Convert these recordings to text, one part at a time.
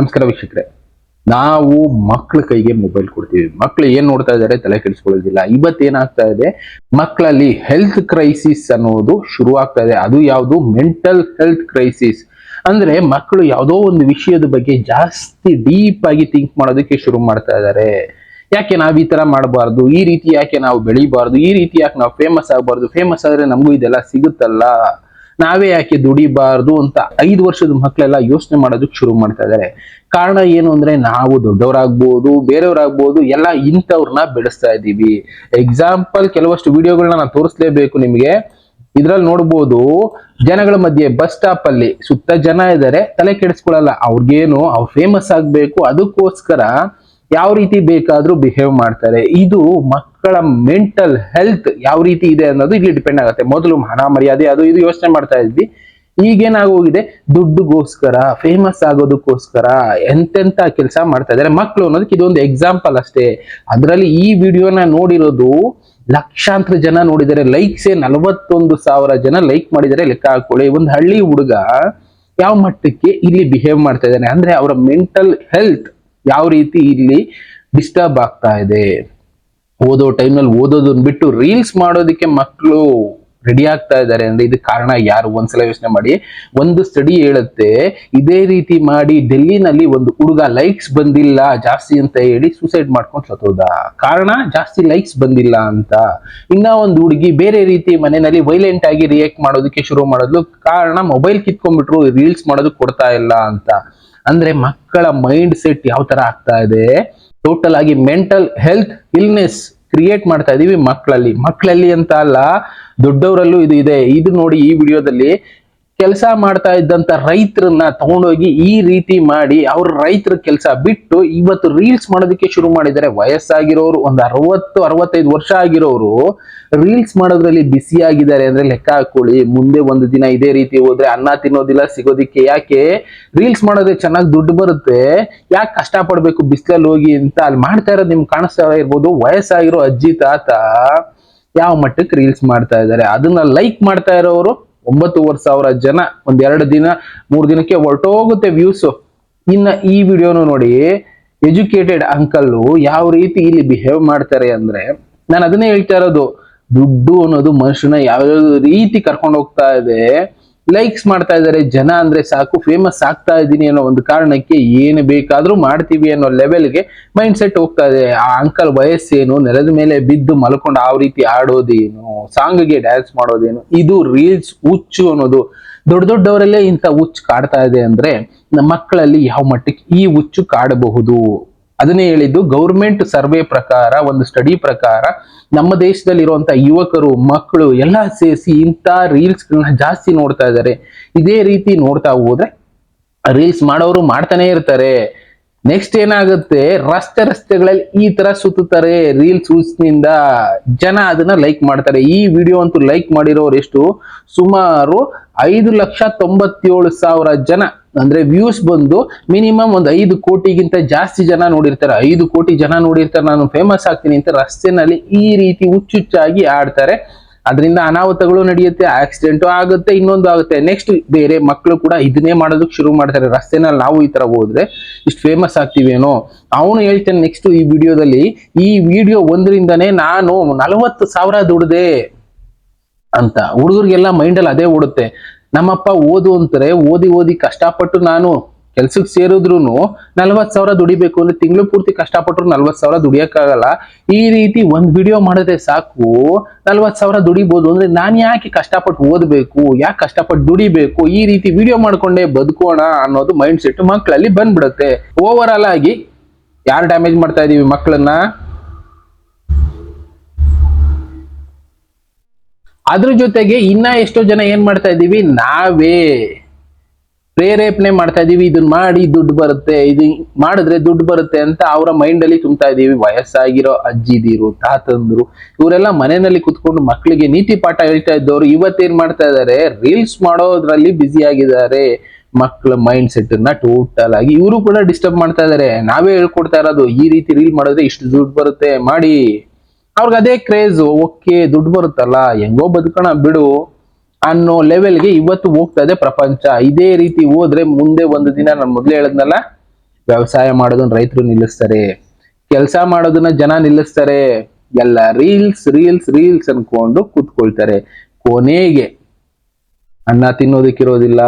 ನಮಸ್ಕಾರ ವೀಕ್ಷಕರೇ. ನಾವು ಮಕ್ಕಳ ಕೈಗೆ ಮೊಬೈಲ್ ಕೊಡ್ತೀವಿ. ಮಕ್ಕಳು ಏನ್ ನೋಡ್ತಾ ಇದ್ದಾರೆ ತಲೆ ಕೆಡಿಸ್ಕೊಳ್ಳೋದಿಲ್ಲ. ಇವತ್ತು ಏನಾಗ್ತಾ ಇದೆ? ಮಕ್ಕಳಲ್ಲಿ ಹೆಲ್ತ್ ಕ್ರೈಸಿಸ್ ಅನ್ನೋದು ಶುರು ಆಗ್ತಾ ಇದೆ. ಅದು ಯಾವುದು? ಮೆಂಟಲ್ ಹೆಲ್ತ್ ಕ್ರೈಸಿಸ್ ಅಂದ್ರೆ ಮಕ್ಕಳು ಯಾವುದೋ ಒಂದು ವಿಷಯದ ಬಗ್ಗೆ ಜಾಸ್ತಿ ಡೀಪ್ ಆಗಿ ಥಿಂಕ್ ಮಾಡೋದಕ್ಕೆ ಶುರು ಮಾಡ್ತಾ ಇದ್ದಾರೆ ಯಾಕೆ ನಾವು ಈ ತರ ಮಾಡಬಾರ್ದು? ಈ ರೀತಿ ಯಾಕೆ ನಾವು ಬೆಳಿಬಾರ್ದು? ಈ ರೀತಿ ಯಾಕೆ ನಾವು ಫೇಮಸ್ ಆಗಬಾರ್ದು? ಫೇಮಸ್ ಆದ್ರೆ ನಮಗೂ ಇದೆಲ್ಲ ಸಿಗುತ್ತಲ್ಲ? ನಾವೇ ಯಾಕೆ ದುಡಿಬಾರ್ದು ಅಂತ ಐದು ವರ್ಷದ ಮಕ್ಕಳೆಲ್ಲ ಯೋಚನೆ ಮಾಡೋದಕ್ಕೆ ಶುರು ಮಾಡ್ತಾ ಇದ್ದಾರೆ. ಕಾರಣ ಏನು ಅಂದ್ರೆ ನಾವು ದೊಡ್ಡವರಾಗ್ಬೋದು, ಬೇರೆಯವರಾಗ್ಬೋದು, ಎಲ್ಲ ಇಂಥವ್ರನ್ನ ಬೆಳೆಸ್ತಾ ಇದ್ದೀವಿ. ಎಕ್ಸಾಂಪಲ್ ಕೆಲವಷ್ಟು ವಿಡಿಯೋಗಳನ್ನ ನಾನು ತೋರಿಸ್ಲೇಬೇಕು ನಿಮಗೆ. ಇದ್ರಲ್ಲಿ ನೋಡ್ಬೋದು, ಜನಗಳ ಮಧ್ಯೆ ಬಸ್ ಸ್ಟಾಪ್ ಅಲ್ಲಿ ಸುತ್ತ ಜನ ಇದ್ದಾರೆ, ತಲೆ ಕೆಡಿಸ್ಕೊಳ್ಳಲ್ಲ, ಅವ್ರಿಗೇನು, ಅವ್ರು ಫೇಮಸ್ ಆಗ್ಬೇಕು, ಅದಕ್ಕೋಸ್ಕರ ಯಾವ ರೀತಿ ಬೇಕಾದ್ರೂ ಬಿಹೇವ್ ಮಾಡ್ತಾರೆ. ಇದು ಮಕ್ಕಳ ಮೆಂಟಲ್ ಹೆಲ್ತ್ ಯಾವ ರೀತಿ ಇದೆ ಅನ್ನೋದು ಇಲ್ಲಿ ಡಿಪೆಂಡ್ ಆಗುತ್ತೆ. ಮೊದಲು ಹಣ ಮರ್ಯಾದೆ, ಅದು ಇದು ಯೋಚನೆ ಮಾಡ್ತಾ ಇದ್ವಿ. ಈಗೇನಾಗೋಗಿದೆ ದುಡ್ಡುಗೋಸ್ಕರ ಫೇಮಸ್ ಆಗೋದಕ್ಕೋಸ್ಕರ ಎಂತೆಂತ ಕೆಲಸ ಮಾಡ್ತಾ ಇದ್ದಾರೆ ಮಕ್ಕಳು ಅನ್ನೋದಕ್ಕೆ ಇದೊಂದು ಎಕ್ಸಾಂಪಲ್ ಅಷ್ಟೇ. ಅದರಲ್ಲಿ ಈ ವಿಡಿಯೋನ ನೋಡಿರೋದು ಲಕ್ಷಾಂತರ ಜನ ನೋಡಿದರೆ ಲೈಕ್ಸೇ ನಲವತ್ತೊಂದು ಸಾವಿರ ಜನ ಲೈಕ್ ಮಾಡಿದರೆ ಲೆಕ್ಕ ಹಾಕೊಳ್ಳಿ. ಒಂದು ಹಳ್ಳಿ ಹುಡುಗ ಯಾವ ಮಟ್ಟಕ್ಕೆ ಇಲ್ಲಿ ಬಿಹೇವ್ ಮಾಡ್ತಾ ಇದ್ದಾನೆ? ಅಂದ್ರೆ ಅವರ ಮೆಂಟಲ್ ಹೆಲ್ತ್ ಯಾವ ರೀತಿ ಇಲ್ಲಿ ಡಿಸ್ಟರ್ಬ್ ಆಗ್ತಾ ಇದೆ? ಓದೋ ಟೈಮ್ನಲ್ಲಿ ಓದೋದನ್ನ ಬಿಟ್ಟು ರೀಲ್ಸ್ ಮಾಡೋದಕ್ಕೆ ಮಕ್ಕಳು ರೆಡಿ ಆಗ್ತಾ ಇದ್ದಾರೆ ಅಂದ್ರೆ ಇದಕ್ಕೆ ಕಾರಣ ಯಾರು? ಒಂದ್ಸಲ ಯೋಚನೆ ಮಾಡಿ. ಒಂದು ಸ್ಟಡಿ ಹೇಳುತ್ತೆ, ಇದೇ ರೀತಿ ಮಾಡಿ ಡೆಲ್ಲಿನಲ್ಲಿ ಒಂದು ಹುಡುಗ ಲೈಕ್ಸ್ ಬಂದಿಲ್ಲ, ಜಾಸ್ತಿ ಅಂತ ಹೇಳಿ ಸೂಸೈಡ್ ಮಾಡ್ಕೊಂಡು ಸತ್ತೋದ. ಕಾರಣ ಜಾಸ್ತಿ ಲೈಕ್ಸ್ ಬಂದಿಲ್ಲ ಅಂತ. ಇನ್ನ ಒಂದು ಹುಡುಗಿ ಬೇರೆ ರೀತಿ ಮನೆಯಲ್ಲಿ ವೈಲೆಂಟ್ ಆಗಿ ರಿಯಾಕ್ಟ್ ಮಾಡೋದಕ್ಕೆ ಶುರು ಮಾಡೋದು ಕಾರಣ ಮೊಬೈಲ್ ಕಿತ್ಕೊಂಡ್ಬಿಟ್ರು ರೀಲ್ಸ್ ಮಾಡೋದಕ್ಕೆ ಕೊಡ್ತಾ ಇಲ್ಲ ಅಂತ. ಅಂದ್ರೆ ಮಕ್ಕಳ ಮೈಂಡ್ ಸೆಟ್ ಯಾವ ತರ ಆಗ್ತಾ ಇದೆ? ಟೋಟಲ್ ಆಗಿ ಮೆಂಟಲ್ ಹೆಲ್ತ್ ಇಲ್ನೆಸ್ ಕ್ರಿಯೇಟ್ ಮಾಡ್ತಾ ಇದೀವಿ ಮಕ್ಕಳಲ್ಲಿ. ಮಕ್ಕಳಲ್ಲಿ ಅಂತ ಅಲ್ಲ, ದೊಡ್ಡವರಲ್ಲೂ ಇದು ಇದೆ. ಇದು ನೋಡಿ ಈ ವಿಡಿಯೋದಲ್ಲಿ ಕೆಲಸ ಮಾಡ್ತಾ ಇದ್ದಂತ ರೈತರನ್ನ ತಗೊಂಡೋಗಿ ಈ ರೀತಿ ಮಾಡಿ ಅವ್ರ ರೈತರ ಕೆಲಸ ಬಿಟ್ಟು ಇವತ್ತು ರೀಲ್ಸ್ ಮಾಡೋದಕ್ಕೆ ಶುರು ಮಾಡಿದ್ದಾರೆ. ವಯಸ್ಸಾಗಿರೋರು ಒಂದು ಅರವತ್ತು, ಅರವತ್ತೈದು ವರ್ಷ ಆಗಿರೋರು ರೀಲ್ಸ್ ಮಾಡೋದ್ರಲ್ಲಿ ಬಿಸಿ ಆಗಿದ್ದಾರೆ ಅಂದ್ರೆ ಲೆಕ್ಕ ಹಾಕೊಳ್ಳಿ. ಮುಂದೆ ಒಂದು ದಿನ ಇದೇ ರೀತಿ ಹೋದ್ರೆ ಅನ್ನ ತಿನ್ನೋದಿಲ್ಲ, ಸಿಗೋದಿಕ್ಕೆ ಯಾಕೆ? ರೀಲ್ಸ್ ಮಾಡೋದ್ರೆ ಚೆನ್ನಾಗಿ ದುಡ್ಡು ಬರುತ್ತೆ. ಯಾಕೆ ಕಷ್ಟ ಪಡ್ಬೇಕು ಬಿಸಿಲಲ್ಲಿ ಹೋಗಿ ಅಂತ ಅಲ್ಲಿ ಮಾಡ್ತಾ ಇರೋದು ನಿಮ್ಗೆ ಕಾಣಿಸ್ತಾ ಇರ್ಬೋದು. ವಯಸ್ಸಾಗಿರೋ ಅಜ್ಜಿ, ತಾತ ಯಾವ ಮಟ್ಟಕ್ಕೆ ರೀಲ್ಸ್ ಮಾಡ್ತಾ ಇದ್ದಾರೆ. ಅದನ್ನ ಲೈಕ್ ಮಾಡ್ತಾ ಇರೋರು ಒಂಬತ್ತುವರೆ ಸಾವಿರ ಜನ ಒಂದೆರಡು ದಿನ, ಮೂರು ದಿನಕ್ಕೆ ಹೊರಟೋಗುತ್ತೆ ವ್ಯೂಸ್ ಇನ್ನ ಈ ವಿಡಿಯೋನು ನೋಡಿ ಎಜುಕೇಟೆಡ್ ಅಂಕಲ್ ಯಾವ ರೀತಿ ಇಲ್ಲಿ ಬಿಹೇವ್ ಮಾಡ್ತಾರೆ ಅಂದ್ರೆ, ನಾನು ಅದನ್ನೇ ಹೇಳ್ತಾ ಇರೋದು, ದುಡ್ಡು ಅನ್ನೋದು ಮನುಷ್ಯನ ಯಾವ ರೀತಿ ಕರ್ಕೊಂಡು ಹೋಗ್ತಾ ಇದೆ. ಲೈಕ್ಸ್ ಮಾಡ್ತಾ ಇದ್ದಾರೆ, ಜನ ಅಂದ್ರೆ ಸಾಕು ಫೇಮಸ್ ಆಗ್ತಾ ಇದ್ದೀನಿ ಅನ್ನೋ ಒಂದು ಕಾರಣಕ್ಕೆ ಏನು ಬೇಕಾದ್ರೂ ಮಾಡ್ತೀವಿ ಅನ್ನೋ ಲೆವೆಲ್ಗೆ ಮೈಂಡ್ ಸೆಟ್ ಹೋಗ್ತಾ ಇದೆ. ಆ ಅಂಕಲ್ ವಯಸ್ಸೇನು ನೆಲದ ಮೇಲೆ ಬಿದ್ದು ಮಲ್ಕೊಂಡು ಆ ರೀತಿ ಆಡೋದೇನು ಸಾಂಗ್ಗೆ ಡ್ಯಾನ್ಸ್ ಮಾಡೋದೇನು, ಇದು ರೀಲ್ಸ್ ಹುಚ್ಚು ಅನ್ನೋದು. ದೊಡ್ಡ ದೊಡ್ಡವರಲ್ಲೇ ಇಂಥ ಹುಚ್ಚು ಕಾಡ್ತಾ ಇದೆ ಅಂದ್ರೆ ನಮ್ಮ ಮಕ್ಕಳಲ್ಲಿ ಯಾವ ಮಟ್ಟಕ್ಕೆ ಈ ಹುಚ್ಚು ಕಾಡಬಹುದು? ಅದನ್ನೇ ಹೇಳಿದ್ದು ಗೌರ್ಮೆಂಟ್ ಸರ್ವೆ ಪ್ರಕಾರ, ಒಂದು ಸ್ಟಡಿ ಪ್ರಕಾರ ನಮ್ಮ ದೇಶದಲ್ಲಿ ಇರುವಂತ ಯುವಕರು, ಮಕ್ಕಳು ಎಲ್ಲ ಸೇರಿಸಿ ಇಂಥ ರೀಲ್ಸ್ ಜಾಸ್ತಿ ನೋಡ್ತಾ ಇದ್ದಾರೆ. ಇದೇ ರೀತಿ ನೋಡ್ತಾ ಹೋದ್ರೆ ರೀಲ್ಸ್ ಮಾಡೋರು ಮಾಡ್ತಾನೆ ಇರ್ತಾರೆ. ನೆಕ್ಸ್ಟ್ ಏನಾಗುತ್ತೆ? ರಸ್ತೆ ರಸ್ತೆಗಳಲ್ಲಿ ಈ ತರ ಸುತ್ತಾರೆ ರೀಲ್ಸ್ನಿಂದ ಜನ ಅದನ್ನ ಲೈಕ್ ಮಾಡ್ತಾರೆ. ಈ ವಿಡಿಯೋ ಅಂತೂ ಲೈಕ್ ಮಾಡಿರೋರು ಎಷ್ಟು ಸುಮಾರು ಐದು ಲಕ್ಷ ತೊಂಬತ್ತೇಳು ಸಾವಿರ ಜನ ಅಂದ್ರೆ ವ್ಯೂಸ್ ಬಂದು ಮಿನಿಮಮ್ ಒಂದು ಐದು ಕೋಟಿಗಿಂತ ಜಾಸ್ತಿ ಜನ ನೋಡಿರ್ತಾರೆ. ಐದು ಕೋಟಿ ಜನ ನೋಡಿರ್ತಾರೆ, ನಾನು ಫೇಮಸ್ ಆಗ್ತೀನಿ ಅಂತ ರಸ್ತೆನಲ್ಲಿ ಈ ರೀತಿ ಹುಚ್ಚುಚ್ಚಾಗಿ ಆಡ್ತಾರೆ. ಅದರಿಂದ ಅನಾಹುತಗಳು ನಡೆಯುತ್ತೆ ಆಕ್ಸಿಡೆಂಟು ಆಗುತ್ತೆ, ಇನ್ನೊಂದು ಆಗುತ್ತೆ. ನೆಕ್ಸ್ಟ್ ಬೇರೆ ಮಕ್ಕಳು ಕೂಡ ಇದನ್ನೇ ಮಾಡೋದಕ್ಕೆ ಶುರು ಮಾಡ್ತಾರೆ. ರಸ್ತೆನಲ್ಲಿ ನಾವು ಈ ತರ ಹೋದ್ರೆ ಇಷ್ಟು ಫೇಮಸ್ ಆಗ್ತೀವೇನೋ? ಅವನು ಹೇಳ್ತಾನೆ ನೆಕ್ಸ್ಟ್ ಈ ವಿಡಿಯೋದಲ್ಲಿ, ಈ ವಿಡಿಯೋ ಒಂದರಿಂದನೇ ನಾನು ನಲವತ್ತು ಸಾವಿರ ದುಡ್ದೆ ಅಂತ. ಹುಡುಗರಿಗೆಲ್ಲ ಮೈಂಡಲ್ಲಿ ಅದೇ ಓಡುತ್ತೆ. ನಮ್ಮಪ್ಪ ಓದು ಅಂತಾರೆ, ಓದಿ ಓದಿ ಕಷ್ಟಪಟ್ಟು ನಾನು ಕೆಲ್ಸಕ್ಕೆ ಸೇರಿದ್ರು ನಲ್ವತ್ ಸಾವಿರ ದುಡಿಬೇಕು ಅಂದ್ರೆ ತಿಂಗಳು ಪೂರ್ತಿ ಕಷ್ಟಪಟ್ಟರು ನಲ್ವತ್ ಸಾವಿರ ದುಡಿಯಕ್ಕಾಗಲ್ಲ. ಈ ರೀತಿ ಒಂದ್ ವಿಡಿಯೋ ಮಾಡಿದ್ರೆ ಸಾಕು, ನಲ್ವತ್ ಸಾವಿರ ದುಡಿಬಹುದು ಅಂದ್ರೆ ನಾನು ಯಾಕೆ ಕಷ್ಟಪಟ್ಟು ಓದ್ಬೇಕು, ಯಾಕೆ ಕಷ್ಟಪಟ್ಟು ದುಡಿಬೇಕು, ಈ ರೀತಿ ವಿಡಿಯೋ ಮಾಡ್ಕೊಂಡೇ ಬದುಕೋಣ ಅನ್ನೋದು ಮೈಂಡ್ ಸೆಟ್ ಮಕ್ಕಳಲ್ಲಿ ಬಂದ್ಬಿಡುತ್ತೆ. ಓವರ್ ಆಲ್ ಆಗಿ ಯಾರು ಡ್ಯಾಮೇಜ್ ಮಾಡ್ತಾ ಇದೀವಿ ಮಕ್ಕಳನ್ನ ಅದ್ರ ಜೊತೆಗೆ ಇನ್ನ ಎಷ್ಟೋ ಜನ ಏನ್ ಮಾಡ್ತಾ ಇದೀವಿ ನಾವೇ ಪ್ರೇರೇಪಣೆ ಮಾಡ್ತಾ ಇದೀವಿ ಇದನ್ನ ಮಾಡಿ ದುಡ್ಡು ಬರುತ್ತೆ. ಇದು ಮಾಡಿದ್ರೆ ದುಡ್ಡು ಬರುತ್ತೆ ಅಂತ ಅವರ ಮೈಂಡ್ ಅಲ್ಲಿ ತುಂಬ್ತಾ ಇದೀವಿ ವಯಸ್ಸಾಗಿರೋ ಅಜ್ಜಿದಿರು, ತಾತಂದ್ರು, ಇವರೆಲ್ಲ ಮನೆಯಲ್ಲಿ ಕುತ್ಕೊಂಡು ಮಕ್ಕಳಿಗೆ ನೀತಿ ಪಾಠ ಹೇಳ್ತಾ ಇದ್ದವ್ರು. ಇವತ್ತೇನ್ ಮಾಡ್ತಾ ಇದ್ದಾರೆ? ರೀಲ್ಸ್ ಮಾಡೋದ್ರಲ್ಲಿ ಬ್ಯುಸಿ ಆಗಿದ್ದಾರೆ. ಮಕ್ಕಳ ಮೈಂಡ್ ಸೆಟ್ ಅನ್ನ ಟೋಟಲ್ ಆಗಿ ಇವರು ಕೂಡ ಡಿಸ್ಟರ್ಬ್ ಮಾಡ್ತಾ ಇದಾರೆ ನಾವೇ ಹೇಳ್ಕೊಡ್ತಾ ಇರೋದು, ಈ ರೀತಿ ರೀಲ್ ಮಾಡಿದ್ರೆ ಇಷ್ಟು ದುಡ್ಡು ಬರುತ್ತೆ. ಮಾಡಿ. ಅವ್ರಿಗೆ ಅದೇ ಕ್ರೇಜ್ ಓಕೆ ದುಡ್ಡು ಬರುತ್ತಲ್ಲ, ಹೆಂಗೋ ಬದುಕೋಣ ಬಿಡು ಅನ್ನೋ ಲೆವೆಲ್ಗೆ ಇವತ್ತು ಹೋಗ್ತಾ ಇದೆ ಪ್ರಪಂಚ. ಇದೇ ರೀತಿ ಹೋದ್ರೆ ಮುಂದೆ ಒಂದು ದಿನ ನಾನು ಮೊದ್ಲೇ ಹೇಳದ್ನಲ್ಲ, ವ್ಯವಸಾಯ ಮಾಡೋದನ್ನ ರೈತರು ನಿಲ್ಲಿಸ್ತಾರೆ, ಕೆಲಸ ಮಾಡೋದನ್ನ ಜನ ನಿಲ್ಲಿಸ್ತಾರೆ, ಎಲ್ಲ ರೀಲ್ಸ್ ರೀಲ್ಸ್ ರೀಲ್ಸ್ ಅನ್ಕೊಂಡು ಕೂತ್ಕೊಳ್ತಾರೆ. ಕೊನೆಗೆ ಅನ್ನ ತಿನ್ನೋದಕ್ಕಿರೋದಿಲ್ಲ,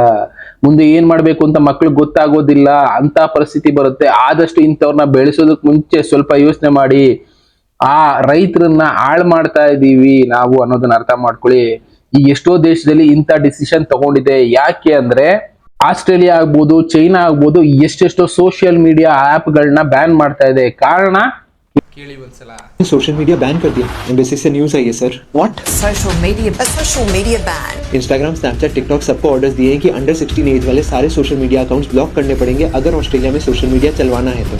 ಮುಂದೆ ಏನ್ ಮಾಡ್ಬೇಕು ಅಂತ ಮಕ್ಳಿಗೆ ಗೊತ್ತಾಗೋದಿಲ್ಲ ಅಂತ ಪರಿಸ್ಥಿತಿ ಬರುತ್ತೆ. ಆದಷ್ಟು ಇಂಥವ್ರನ್ನ ಬೆಳೆಸೋದಕ್ ಮುಂಚೆ ಸ್ವಲ್ಪ ಯೋಚನೆ ಮಾಡಿ. ಆ ರೈತರನ್ನ ಹಾಳು ಮಾಡ್ತಾ ಇದೀವಿ ನಾವು ಅನ್ನೋದನ್ನ ಅರ್ಥ ಮಾಡ್ಕೊಳ್ಳಿ ಈಗ ಎಷ್ಟೋ ದೇಶದಲ್ಲಿ ಇಂಥ ಡಿಸಿಷನ್ ತಗೊಂಡಿದೆ ಯಾಕೆ ಅಂದ್ರೆ ಆಸ್ಟ್ರೇಲಿಯಾ ಆಗ್ಬೋದು ಚೈನಾ ಆಗ್ಬೋದು ಎಷ್ಟೆಷ್ಟೋ ಸೋಷಿಯಲ್ ಮೀಡಿಯಾ ಗಳನ್ನ ಬ್ಯಾನ್ ಮಾಡ್ತಾ ಇದೆ ಕಾರಣ ಕೇಳಿ ಒಂದ್ಸಲ सोशल मीडिया बैन कर दिया एम्बेसी से न्यूज आई है sir what social media a social media ban Instagram Snapchat TikTok सबको ऑर्डर्स दिए हैं कि अंडर 16 एज वाले सारे सोशल मीडिया अकाउंट्स ब्लॉक करने पड़ेंगे अगर ऑस्ट्रेलिया में सोशल मीडिया चलवाना है तो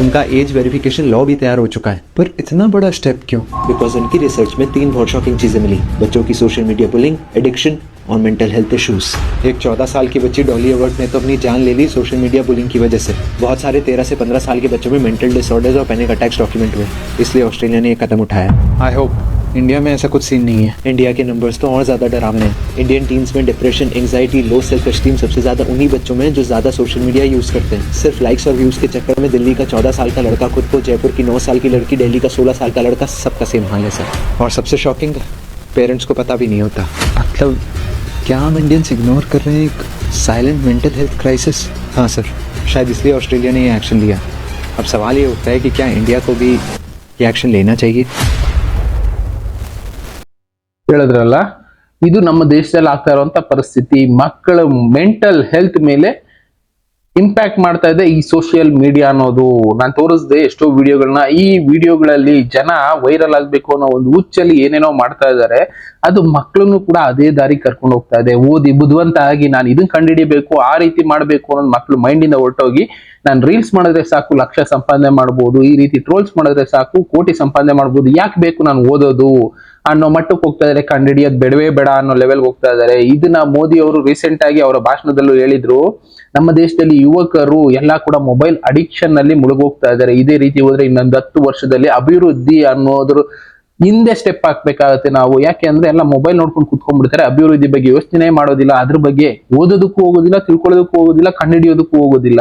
उनका एज वेरिफिकेशन लॉ भी तैयार हो चुका है। पर इतना बड़ा स्टेप क्यों? बिकॉज़ उनकी रिसर्च में तीन बहुत शॉकिंग चीज़ें मिली। बच्चों की सोशल मीडिया बुलिंग एडिक्शन और मेंटल हेल्थ इश्यूज़ एक 14 साल की बच्ची डॉली अवर्ट ने तो अपनी जान ले ली सोशल मीडिया बुलिंग की वजह से। बहुत सारे 13 से 15 साल के बच्चों में मेंटल डिसऑर्डर्स और पैनिक अटैक्स डॉक्यूमेंट हुए। इसलिए ऑस्ट्रेलिया ने यह कदम उठाया। आई होप इंडिया में ऐसा कुछ सीन नहीं है। इंडिया के नंबर्स तो और ज़्यादा डरावने हैं। इंडियन टीम्स में depression anxiety low self esteem सबसे ज़्यादा उन्हीं बच्चों में जो ज़्यादा सोशल मीडिया यूज़ करते हैं। सिर्फ़ लाइक्स और व्यूज़ के चक्कर में दिल्ली का 14 साल का लड़का खुद को, जयपुर की नौ साल की लड़की, दिल्ली का 16 साल का लड़का सबका सेम हाल है सर और सबसे शॉकिंग पेरेंट्स को पता भी नहीं होता। मतलब क्या हम इंडियंस इग्नोर कर रहे हैं एक साइलेंट मेंटल हेल्थ क्राइसिस हाँ सर शायद इसलिए ऑस्ट्रेलिया ने ये एक्शन लिया। अब सवाल ये उठता है कि क्या इंडिया को भी ये एक्शन लेना चाहिए? ಹೇಳಿದ್ರಲ್ಲ, ಇದು ನಮ್ಮ ದೇಶದಲ್ಲಿ ಆಗ್ತಾ ಇರುವಂತ ಪರಿಸ್ಥಿತಿ, ಮಕ್ಕಳ ಮೆಂಟಲ್ ಹೆಲ್ತ್ ಮೇಲೆ ಇಂಪ್ಯಾಕ್ಟ್ ಮಾಡ್ತಾ ಇದೆ ಈ ಸೋಷಿಯಲ್ ಮೀಡಿಯಾ ಅನ್ನೋದು. ನಾನು ತೋರಿಸ್ದೆ ಎಷ್ಟೋ ವಿಡಿಯೋಗಳನ್ನ ಈ ವಿಡಿಯೋಗಳಲ್ಲಿ ಜನ ವೈರಲ್ ಆಗ್ಬೇಕು ಅನ್ನೋ ಒಂದು ಹುಚ್ಚಲ್ಲಿ ಏನೇನೋ ಮಾಡ್ತಾ ಇದ್ದಾರೆ. ಅದು ಮಕ್ಕಳನ್ನು ಕೂಡ ಅದೇ ದಾರಿ ಕರ್ಕೊಂಡು ಹೋಗ್ತಾ ಇದೆ. ಓದಿ ಬುದ್ಧಿವಂತ ಆಗಿ ನಾನು ಇದನ್ನ ಕಂಡುಹಿಡಿಬೇಕು, ಆ ರೀತಿ ಮಾಡಬೇಕು ಅನ್ನೋ ಮಕ್ಕಳು ಮೈಂಡಿಂದ ಹೊರಟೋಗಿ ನಾನು ರೀಲ್ಸ್ ಮಾಡಿದ್ರೆ ಸಾಕು, ಲಕ್ಷ ಸಂಪಾದನೆ ಮಾಡ್ಬೋದು, ಈ ರೀತಿ ಟ್ರೋಲ್ಸ್ ಮಾಡಿದ್ರೆ ಸಾಕು, ಕೋಟಿ ಸಂಪಾದನೆ ಮಾಡ್ಬೋದು, ಯಾಕೆ ಬೇಕು ನಾನು ಓದೋದು? ಅನ್ನೋ ಮಟ್ಟಕ್ಕೆ ಹೋಗ್ತಾ ಇದಾರೆ ಹಿಡಿಯೋದು ಬೇಡವೇ ಬೇಡ ಅನ್ನೋ ಲೆವೆಲ್ ಹೋಗ್ತಾ ಇದಾರೆ ಇದನ್ನ ಮೋದಿ ಅವರು ರೀಸೆಂಟ್ ಆಗಿ ಅವರ ಭಾಷಣದಲ್ಲೂ ಹೇಳಿದ್ರು. ನಮ್ಮ ದೇಶದಲ್ಲಿ ಯುವಕರು ಎಲ್ಲಾ ಕೂಡ ಮೊಬೈಲ್ ಅಡಿಕ್ಷನ್ನಲ್ಲಿ ಮುಳುಗೋಗ್ತಾ ಇದ್ದಾರೆ. ಇದೇ ರೀತಿ ಹೋದ್ರೆ ಇನ್ನೊಂದು ಹತ್ತು ವರ್ಷದಲ್ಲಿ ಅಭಿವೃದ್ಧಿ ಅನ್ನೋದ್ರ ಹಿಂದೆ ಸ್ಟೆಪ್ ಹಾಕ್ಬೇಕಾಗತ್ತೆ ನಾವು. ಯಾಕೆ ಅಂದ್ರೆ ಎಲ್ಲ ಮೊಬೈಲ್ ನೋಡ್ಕೊಂಡು ಕುತ್ಕೊಂಡ್ಬಿಡ್ತಾರೆ. ಅಭಿವೃದ್ಧಿ ಬಗ್ಗೆ ಯೋಚನೆ ಮಾಡೋದಿಲ್ಲ. ಅದ್ರ ಬಗ್ಗೆ ಓದೋದಕ್ಕೂ ಹೋಗೋದಿಲ್ಲ, ತಿಳ್ಕೊಳ್ಳೋದಕ್ಕೂ ಹೋಗೋದಿಲ್ಲ ಕಂಡುಹಿಡಿಯೋದಕ್ಕೂ ಹೋಗೋದಿಲ್ಲ.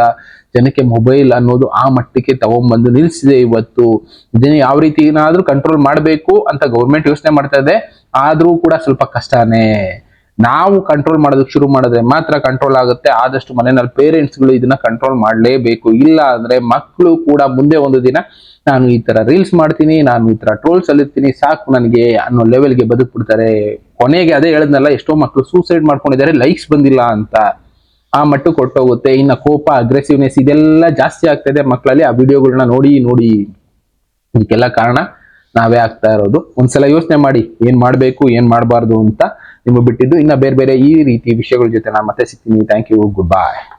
ಜನಕ್ಕೆ ಮೊಬೈಲ್ ಅನ್ನೋದು ಆ ಮಟ್ಟಕ್ಕೆ ತಗೊಂಡ್ಬಂದು ನಿಲ್ಸಿದೆ ಇವತ್ತು. ಇದನ್ನ ಯಾವ ರೀತಿ ಏನಾದ್ರೂ ಕಂಟ್ರೋಲ್ ಮಾಡಬೇಕು ಅಂತ ಗೌರ್ಮೆಂಟ್ ಯೋಚನೆ ಮಾಡ್ತಾ ಇದೆ. ಆದ್ರೂ ಕೂಡ ಸ್ವಲ್ಪ ಕಷ್ಟನೇ. ನಾವು ಕಂಟ್ರೋಲ್ ಮಾಡೋದಕ್ಕೆ ಶುರು ಮಾಡಿದ್ರೆ ಮಾತ್ರ ಕಂಟ್ರೋಲ್ ಆಗುತ್ತೆ. ಆದಷ್ಟು ಮನೆಯಲ್ಲಿ ಪೇರೆಂಟ್ಸ್ಗಳು ಇದನ್ನ ಕಂಟ್ರೋಲ್ ಮಾಡಲೇಬೇಕು. ಇಲ್ಲ ಅಂದ್ರೆ ಮಕ್ಕಳು ಕೂಡ ಮುಂದೆ ಒಂದು ದಿನ ನಾನು ಈ ತರ ರೀಲ್ಸ್ ಮಾಡ್ತೀನಿ, ನಾನು ಈ ತರ ಟ್ರೋಲ್ಸ್ ಅಲ್ಲಿರ್ತೀನಿ ಸಾಕು ನನಗೆ ಅನ್ನೋ ಲೆವೆಲ್ಗೆ ಬದುಕ್ಬಿಡ್ತಾರೆ ಕೊನೆಗೆ ಅದೇ ಹೇಳದ್ನಲ್ಲ, ಎಷ್ಟೋ ಮಕ್ಕಳು ಸೂಸೈಡ್ ಮಾಡ್ಕೊಂಡಿದ್ದಾರೆ ಲೈಕ್ಸ್ ಬಂದಿಲ್ಲ ಅಂತ. ಆ ಮಟ್ಟಕ್ಕೆ ಕೊಟ್ಟೋಗುತ್ತೆ. ಇನ್ನ ಕೋಪ ಅಗ್ರೆಸಿವ್ನೆಸ್ ಇದೆಲ್ಲ ಜಾಸ್ತಿ ಆಗ್ತಾ ಇದೆ ಮಕ್ಕಳಲ್ಲಿ ಆ ವಿಡಿಯೋಗಳನ್ನ ನೋಡಿ ನೋಡಿ. ಇದಕ್ಕೆಲ್ಲ ಕಾರಣ ನಾವೇ ಆಗ್ತಾ ಇರೋದು. ಒಂದ್ಸಲ ಯೋಚನೆ ಮಾಡಿ, ಏನ್ ಮಾಡ್ಬೇಕು, ಏನ್ ಮಾಡಬಾರ್ದು ಅಂತ. ನಿಮಗೆ ಬಿಟ್ಟಿದ್ದು. ಇನ್ನ ಬೇರೆ ಬೇರೆ ಈ ರೀತಿ ವಿಷಯಗಳ ಜೊತೆ ನಾನು ಮತ್ತೆ ಸಿಗ್ತೀನಿ. Thank you good bye